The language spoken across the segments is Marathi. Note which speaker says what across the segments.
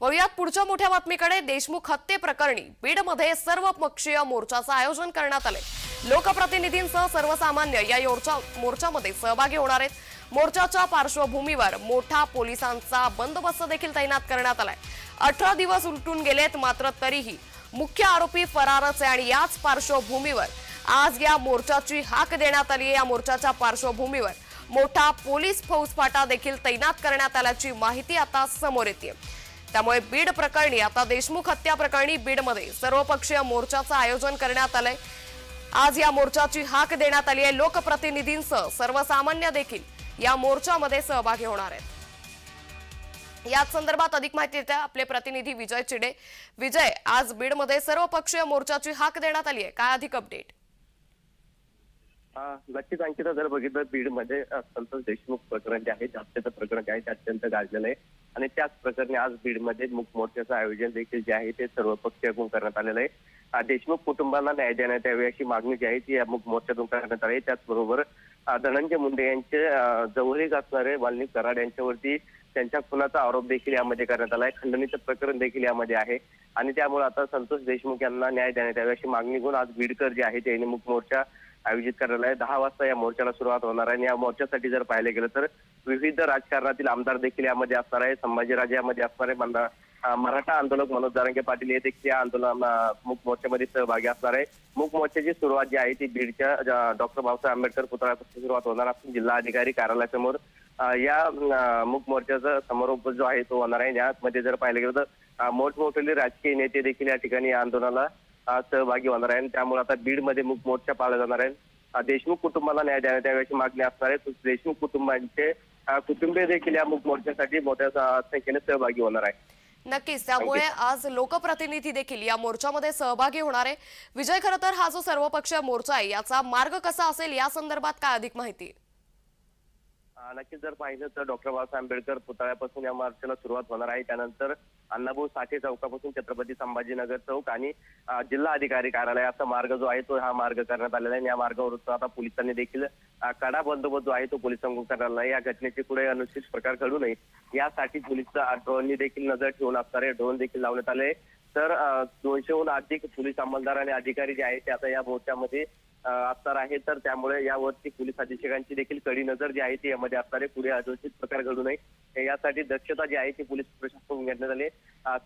Speaker 1: वळूयात पुढच्या मोठ्या बातमीकडे. देशमुख हत्ये प्रकरणी बीडमध्ये सर्व पक्षीय मोर्चाचं आयोजन करण्यात आले लोकप्रतिनिधींसह सर्वसामान्य या मोर्चामध्ये सहभागी होणार आहेत. मोर्चाच्या पार्श्वभूमीवर मोठा पोलिसांचा बंदोबस्त देखील तैनात करण्यात आलाय. अठरा दिवस उलटून गेलेत मात्र तरीही मुख्य आरोपी फरारच आहे आणि याच पार्श्वभूमीवर आज या मोर्चाची हाक देण्यात आली आहे या मोर्चाच्या पार्श्वभूमीवर मोठा पोलीस फौजफाटा देखील तैनात करण्यात आल्याची माहिती आता समोर येते त्यामुळे बीड प्रकरणी आता देशमुख हत्या प्रकरणी बीडमध्ये सर्वपक्षीय मोर्चाचं आयोजन करण्यात आलंय. आज या मोर्चाची हाक देण्यात आली आहे. लोकप्रतिनिधींसह सर्वसामान्य देखील या मोर्चामध्ये सहभागी होणार आहेत. याच संदर्भात अधिक माहिती देत आपले प्रतिनिधी विजय चिडे. विजय आज बीडमध्ये सर्वपक्षीय मोर्चाची हाक देण्यात आली आहे. काय अधिक अपडेट
Speaker 2: नक्कीच अंकिता जर बघितलं बीडमध्ये मध्ये संतोष देशमुख प्रकरण जे आहे ते प्रकरण जे आहे ते अत्यंत गाजलेलं आहे. आणि त्याच प्रकरणी आज बीडमध्ये मुख मोर्चाचं आयोजन देखील जे आहे ते सर्व सर्वपक्षीयकून करण्यात आलेलं आहे. देशमुख कुटुंबांना न्याय देण्यात यावी अशी मागणी जी आहे ती या मुख मोर्चातून करण्यात आली त्याचबरोबर धनंजय मुंडे यांचे अ, जवळीक असणारे वाल्मिक कराड यांच्यावरती त्यांच्या खुनाचा आरोप देखील यामध्ये करण्यात आला आहे. खंडणीचं प्रकरण देखील यामध्ये आहे. आणि त्यामुळे आता संतोष देशमुख यांना न्याय देण्यात यावी अशी मागणी घेऊन आज बीडकर जे आहे त्यांनी मुख मोर्चा आयोजित करण्यात आहे दहा वाजता या मोर्चाला सुरुवात होणार आहे. आणि या मोर्चासाठी जर पाहिलं गेलं तर विविध राजकारणातील आमदार देखील यामध्ये असणार आहे संभाजीराजे यामध्ये असणार आहे मराठा आंदोलक मनोज दारंगे पाटील हे देखील या आंदोलन मुख मोर्चामध्ये सहभागी असणार आहे मुख मोर्चाची सुरुवात जी आहे ती बीडच्या डॉक्टर बाबासाहेब आंबेडकर पुतळ्यापासून सुरुवात होणार असून जिल्हाधिकारी कार्यालयासमोर या अं, मुख मोर्चाचा समारोप जो आहे तो होणार आहे. यामध्ये जर पाहिलं गेलं तर मोठमोठे राजकीय नेते देखील या ठिकाणी या आंदोलनाला सहभागी होणार आहे त्यामुळे आता बीडमध्ये मुख मोर्चा पाळला जाणार आहे. देशमुख कुटुंबाला न्याय देण्यात यावी अशी मागणी असणार आहे. देशमुख कुटुंबांचे कुटुंबीय देखील या मुख मोर्चासाठी मोठ्या संख्येने सहभागी होणार आहे.
Speaker 1: नक्कीच त्यामुळे आज लोकप्रतिनिधी देखील या मोर्चामध्ये सहभागी होणार आहे. विजय खरं तर हा जो सर्वपक्षीय मोर्चा आहे याचा मार्ग कसा असेल या संदर्भात काय अधिक माहिती?
Speaker 2: अं, नक्कीच जर पाहिलं तर डॉक्टर बाबासाहेब आंबेडकर पुतळ्यापासून या मार्चला सुरुवात होणार आहे. त्यानंतर अण्णाभाऊ साठे चौकापासून छत्रपती संभाजीनगर चौक आणि जिल्हा अधिकारी कार्यालयाचा मार्ग जो आहे तो हा मार्ग करण्यात आलेला आहे. या मार्गावर आता पोलिसांनी देखील कडा बंदोबस्त जो आहे तो पोलिसांकडून करण्यात आला या घटनेचे पुढे अनुचित प्रकार घडू नये यासाठी पोलीसचा ड्रोननी देखील नजर ठेवून असणार आहे. ड्रोन देखील लावण्यात आले. तर दोनशेहून अधिक पोलीस अंमलदार आणि अधिकारी जे आहेत ते आता या मोर्चामध्ये असणार आहे तर त्यामुळे यावरती पोलीस अधीक्षकांची देखील कडी नजर जी आहे ती यामध्ये असणार आहे पुढे अनुचित प्रकार घडू नये. यासाठी दक्षता जी आहे ती पोलीस प्रशासनाकडून घेण्यात आली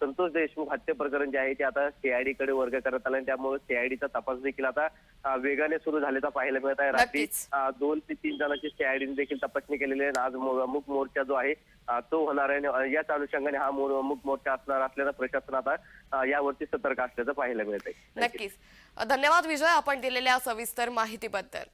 Speaker 2: संतोष देशमुख हत्या प्रकरण जे आहे ते आता सीआयडी कडे वर्ग करण्यात आलं आणि त्यामुळे सीआयडीचा तपास देखील आता वेगाने सुरू झाल्याचा पाहायला मिळत आहे. रात्री
Speaker 1: नक्कीच.
Speaker 2: दोन ते तीन जणांची सीआयडीने देखील तपासणी केलेली आहे. आणि आज मो- मुख मोर्चा जो आहे अं, तो होणार आहे आणि याच अनुषंगाने हा मोर- मोर्चा असणार असल्यानं प्रशासन आता अं, यावरती सतर्क असल्याचं पाहायला मिळत आहे
Speaker 1: नक्कीच धन्यवाद विजय आपण दिलेल्या सविस्तर माहितीबद्दल.